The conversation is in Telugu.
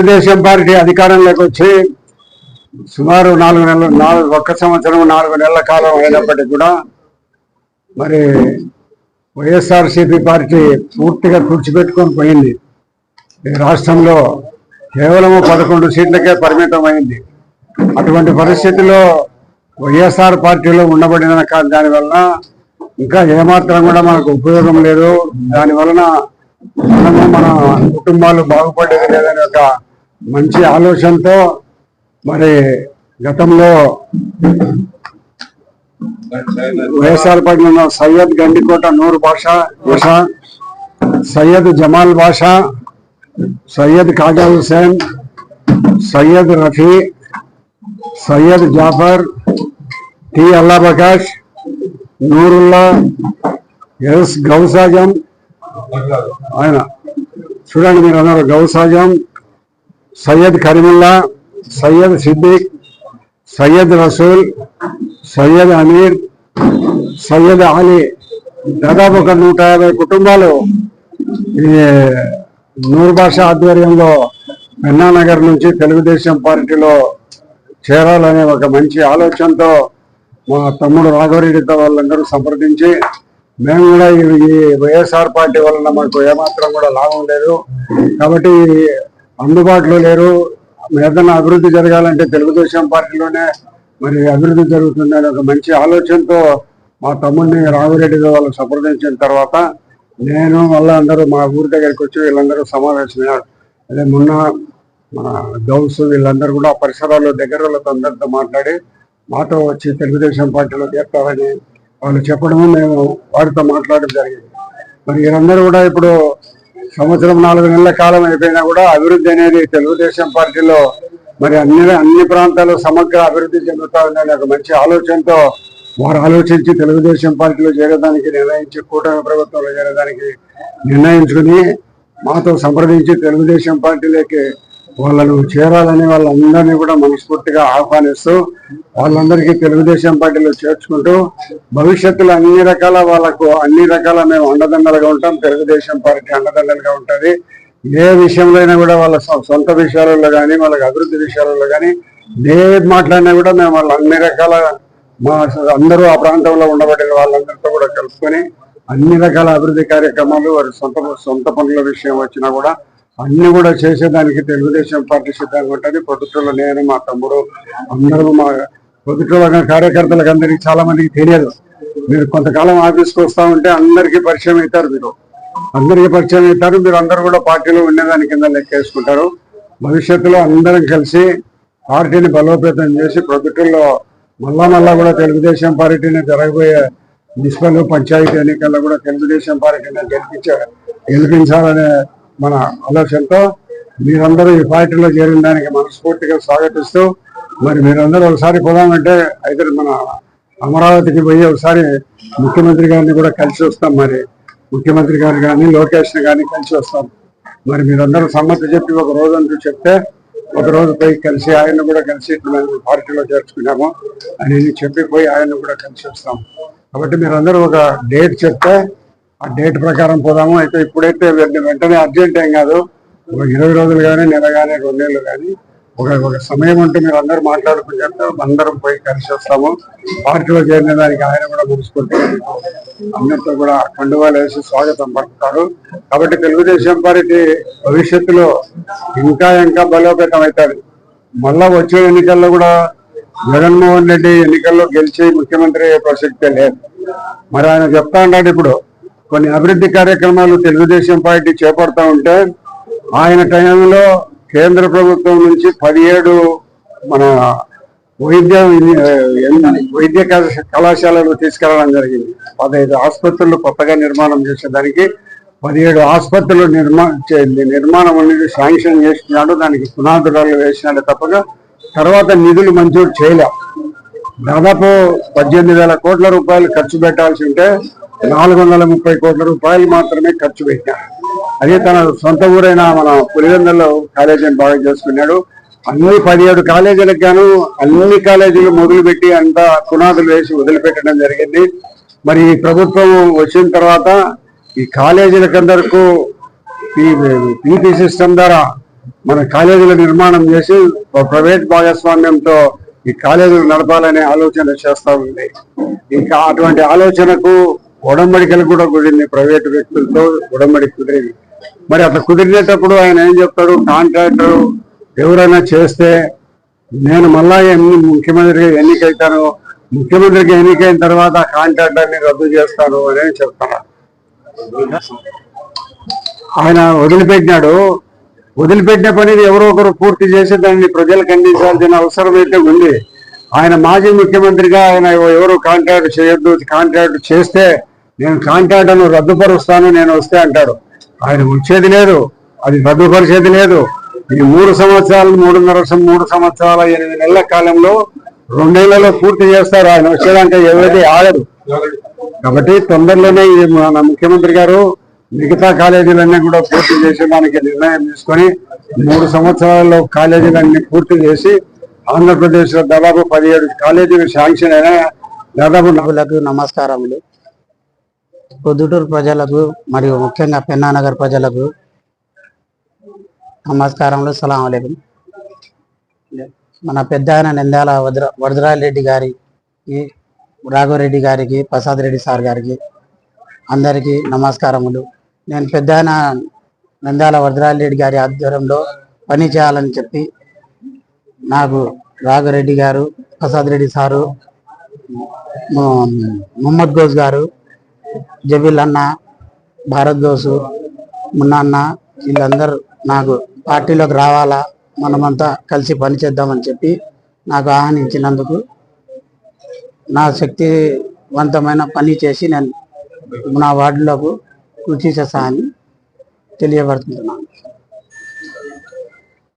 తెలుగుదేశం పార్టీ అధికారంలోకి వచ్చి సుమారు నాలుగు నెలలు నాలుగు ఒక్క సంవత్సరం నాలుగు నెలల కాలం అయినప్పటికీ కూడా మరి వైఎస్ఆర్సీపీ పార్టీ పూర్తిగా తుడిచిపెట్టుకొని పోయింది. ఈ రాష్ట్రంలో కేవలం పదకొండు సీట్లకే పరిమితం అయింది అటువంటి పరిస్థితిలో వైఎస్ఆర్ పార్టీలో ఉండబడిన కా- దానివల్ల ఇంకా ఏమాత్రం కూడా మనకు ఉపయోగం లేదు. దాని వలన మనము మన కుటుంబాలు బాగుపడేది లేదనే ఒక మంచి ఆలోచనతో మరి గతంలో వైఎస్ఆర్ పడిన సయ్యద్ గండికోట నూరు భాష భాష సయ్యద్ జమాల్ బాషా సయ్యద్ ఖాజా హుసేన్ సయ్యద్ రఫీ సయ్యద్ జాఫర్ టి అల్లా ప్రకాష్ నూరుల్లా ఎస్ గౌసాజం ఆయన. చూడండి మీరు అన్నారు గౌసాజం సయ్యద్ కరీముల్లా సయ్యద్ సిద్దిక్ సయ్యద్ రసూల్ సయ్యద్ అమీర్ సయ్యద్ అలీ. దాదాపు ఒక నూట యాభై కుటుంబాలు ఈ నూరు భాష ఆధ్వర్యంలో పెన్నానగర్ నుంచి తెలుగుదేశం పార్టీలో చేరాలనే ఒక మంచి ఆలోచనతో మా తమ్ముడు రాఘవరెడ్డితో వాళ్ళందరూ సంప్రదించి మేము కూడా ఈ ఈ వైఎస్ఆర్ పార్టీ వలన మాకు ఏమాత్రం కూడా లాభం లేదు. కాబట్టి అందుబాటులో లేరు. ఏదైనా అభివృద్ధి జరగాలంటే తెలుగుదేశం పార్టీలోనే మరి అభివృద్ధి జరుగుతుందని ఒక మంచి ఆలోచనతో మా తమ్ముడిని రాఘవరెడ్డితో వాళ్ళు సంప్రదించిన తర్వాత నేను మళ్ళీ అందరూ మా ఊరి దగ్గరికి వచ్చి వీళ్ళందరూ సమావేశమయ్యారు అదే మొన్న మన గౌస్ వీళ్ళందరూ కూడా పరిసరాల్లో దగ్గర అందరితో మాట్లాడి మాతో వచ్చి తెలుగుదేశం పార్టీలో చేస్తారని వాళ్ళు చెప్పడము మేము వారితో మాట్లాడడం జరిగింది. మరి వీరందరూ కూడా ఇప్పుడు సంవత్సరం నాలుగు నెలల కాలం అయిపోయినా కూడా అభివృద్ధి అనేది తెలుగుదేశం పార్టీలో మరి అన్ని అన్ని ప్రాంతాలు సమగ్ర అభివృద్ధి చెందుతా ఉందనే ఒక మంచి ఆలోచనతో వారు ఆలోచించి తెలుగుదేశం పార్టీలో చేరడానికి నిర్ణయించి కూటమి ప్రభుత్వంలో చేరడానికి నిర్ణయించుకుని మాతో సంప్రదించి తెలుగుదేశం పార్టీలోకి వాళ్ళను చేరాలని వాళ్ళందరినీ కూడా మనస్ఫూర్తిగా ఆహ్వానిస్తూ వాళ్ళందరికీ తెలుగుదేశం పార్టీలో చేర్చుకుంటూ భవిష్యత్తులో అన్ని రకాల వాళ్ళకు అన్ని రకాల మేము అండదండలుగా ఉంటాం. తెలుగుదేశం పార్టీ అండదండలుగా ఉంటుంది. ఏ విషయంలో అయినా కూడా వాళ్ళ సొంత విషయాలలో కానీ వాళ్ళకి అభివృద్ధి విషయాలలో కానీ ఏ మాట్లాడినా కూడా మేము వాళ్ళ అన్ని రకాల మా అందరూ ఆ ప్రాంతంలో ఉండబడిన వాళ్ళందరితో కూడా కలుపుకొని అన్ని రకాల అభివృద్ధి కార్యక్రమాలు వారి సొంత సొంత పనుల విషయం వచ్చినా కూడా అన్ని కూడా చేసేదానికి తెలుగుదేశం పార్టీ సిద్ధంగా ఉంటుంది. పొద్దుటూరులో నేను మా తమ్ముడు అందరూ మా పొద్దుటూరు కార్యకర్తలకు అందరికీ చాలా మందికి తెలియదు. మీరు కొంతకాలం ఆఫీస్కి వస్తా ఉంటే అందరికీ పరిచయం అవుతారు మీరు. అందరికీ పరిచయం అవుతారు. మీరు అందరూ కూడా పార్టీలో ఉండేదాని కింద లెక్కేసుకుంటారు. భవిష్యత్తులో అందరం కలిసి పార్టీని బలోపేతం చేసి ప్రభుత్వంలో మళ్ళా మళ్ళా కూడా తెలుగుదేశం పార్టీని జరగబోయే మున్సిపల్ పంచాయతీ ఎన్నికల్లో కూడా తెలుగుదేశం పార్టీని గెలిపించ గెలిపించాలనే మన ఆలోచనతో మీరందరూ ఈ పార్టీలో చేరిన దానికి మనస్ఫూర్తిగా స్వాగతిస్తూ మరి మీరందరూ ఒకసారి పోదామంటే అయితే మన అమరావతికి పోయి ఒకసారి ముఖ్యమంత్రి గారిని కూడా కలిసి వస్తాం మరి. ముఖ్యమంత్రి గారు కానీ లోకేష్ కానీ కలిసి వస్తాం. మరి మీరందరూ సమ్మతి చెప్పి ఒక రోజు అంటూ చెప్తే ఒక రోజు పోయి కలిసి ఆయన కూడా కలిసి మేము పార్టీలో చేర్చుకున్నాము అని చెప్పి పోయి ఆయన కూడా కలిసి వస్తాం. కాబట్టి మీరందరూ ఒక డేట్ చెప్తే ఆ డేట్ ప్రకారం పోదాము. అయితే ఇప్పుడైతే వెంటనే అర్జెంట్ ఏం కాదు. ఒక ఇరవై రోజులు కానీ నెల కానీ రెండు నెలలు కానీ ఒక ఒక సమయం ఉంటే మీరు అందరూ మాట్లాడుకుంటే అందరం పోయి కలిసి వస్తాము. పార్టీలో చేరిన దానికి ఆయన కూడా మనస్ఫూర్తిగా అందరితో కూడా కండువాలు వేసి స్వాగతం పలుకుతారు. కాబట్టి తెలుగుదేశం పార్టీ భవిష్యత్తులో ఇంకా ఇంకా బలోపేతం అవుతారు మళ్ళా వచ్చే ఎన్నికల్లో కూడా జగన్మోహన్ రెడ్డి ఎన్నికల్లో గెలిచి ముఖ్యమంత్రి ప్రసక్తే లేదు. మరి ఆయన చెప్తా ఉన్నాడు ఇప్పుడు. కొన్ని అభివృద్ధి కార్యక్రమాలు తెలుగుదేశం పార్టీ చేపడతా ఉంటే ఆయన టైంలో కేంద్ర ప్రభుత్వం నుంచి పదిహేడు మన వైద్య వైద్య కళాశాలలు తీసుకెళ్ళడం జరిగింది. పదహైదు ఆసుపత్రులు కొత్తగా నిర్మాణం చేసేదానికి పదిహేడు ఆసుపత్రులు నిర్మా నిర్మాణం అనేది శాంక్షన్ చేసినాడు దానికి పునాదురాలు వేసినాడు తప్పగా తర్వాత నిధులు మంజూరు చేయలే. దాదాపు పద్దెనిమిది వేల కోట్ల రూపాయలు ఖర్చు పెట్టాల్సి ఉంటే నాలుగు వందల ముప్పై కోట్ల రూపాయలు మాత్రమే ఖర్చు పెట్టారు అదే తన సొంత ఊరైన మన పులివెందుల్లో కాలేజీని బాగా చేసుకున్నాడు. అన్ని పదిహేడు కాలేజీలకు గాను అన్ని కాలేజీలు మొదలుపెట్టి అంతా పునాదులు వేసి వదిలిపెట్టడం జరిగింది. మరి ఈ ప్రభుత్వం వచ్చిన తర్వాత ఈ కాలేజీలకందరకు ఈ పీపీ సిస్టమ్ ద్వారా మన కాలేజీల నిర్మాణం చేసి ఒక ప్రైవేట్ భాగస్వామ్యంతో ఈ కాలేజీలు నడపాలనే ఆలోచన చేస్తూ ఉంది. ఇంకా అటువంటి ఆలోచనకు ఉడంబడికలు కూడా కుదిరింది ప్రైవేట్ వ్యక్తులతో ఉడంబడి కుదిరింది. మరి అట్లా కుదిరినప్పుడు ఆయన ఏం చెప్తాడు? కాంట్రాక్టర్ ఎవరైనా చేస్తే నేను మళ్ళా ఎన్ని ముఖ్యమంత్రిగా ఎన్నికైతాను ముఖ్యమంత్రికి ఎన్నికైన తర్వాత కాంట్రాక్టర్ని రద్దు చేస్తాను అని చెప్తాను ఆయన వదిలిపెట్టినాడు. వదిలిపెట్టిన పని ఎవరో ఒకరు పూర్తి చేసి దాన్ని ప్రజలకు అందించాల్సిన అవసరం అయితే ఉంది. ఆయన మాజీ ముఖ్యమంత్రిగా ఆయన ఎవరు కాంట్రాక్ట్ చేయొద్దు కాంట్రాక్ట్ చేస్తే నేను కాంట్రాక్ట్ను రద్దుపరుస్తాను నేను వస్తే అంటాడు. ఆయన వచ్చేది లేదు అది రద్దుపరిచేది లేదు. ఈ మూడు సంవత్సరాలు మూడున్నర మూడు సంవత్సరాల ఎనిమిది నెలల కాలంలో రెండేళ్ళలో పూర్తి చేస్తారు. ఆయన వచ్చేదాకా ఎవరైతే ఆగదు కాబట్టి తొందరలోనే ఇది మన ముఖ్యమంత్రి గారు మిగతా కాలేజీలన్నీ కూడా పూర్తి చేసేదానికి నిర్ణయం తీసుకొని మూడు సంవత్సరాల్లో కాలేజీలన్నీ పూర్తి చేసి ఆంధ్రప్రదేశ్లో దాదాపు పదిహేడు కాలేజీలు శాంక్షన్ అయినా దాదాపు నలభై నమస్కారములు. పొద్దుటూరు ప్రజలకు మరియు ముఖ్యంగా పెన్నానగర్ ప్రజలకు నమస్కారములు సలాం అలేకం. మన పెద్ద ఆయన నిందాల వజ్ర వరదరాజరెడ్డి రెడ్డి గారికి రాఘవరెడ్డి గారికి ప్రసాద్ రెడ్డి సార్ గారికి అందరికీ నమస్కారములు. నేను పెద్ద ఆయన నంద్యాల వరదరాజరెడ్డి రెడ్డి గారి ఆధ్వర్యంలో పని చేయాలని చెప్పి నాకు రాఘవరెడ్డి గారు ప్రసాద్ రెడ్డి సారు ము- ముహమ్మద్ గోజ్ గారు జబీల్ అన్న భారత్ గోసు వీళ్ళందరూ నాకు పార్టీలోకి రావాలా మనమంతా కలిసి పనిచేద్దామని చెప్పి నాకు ఆహ్వానించినందుకు నా శక్తివంతమైన పని చేసి నేను నా వార్డులకు కృషి చేస్తానని తెలియబడుతున్నాను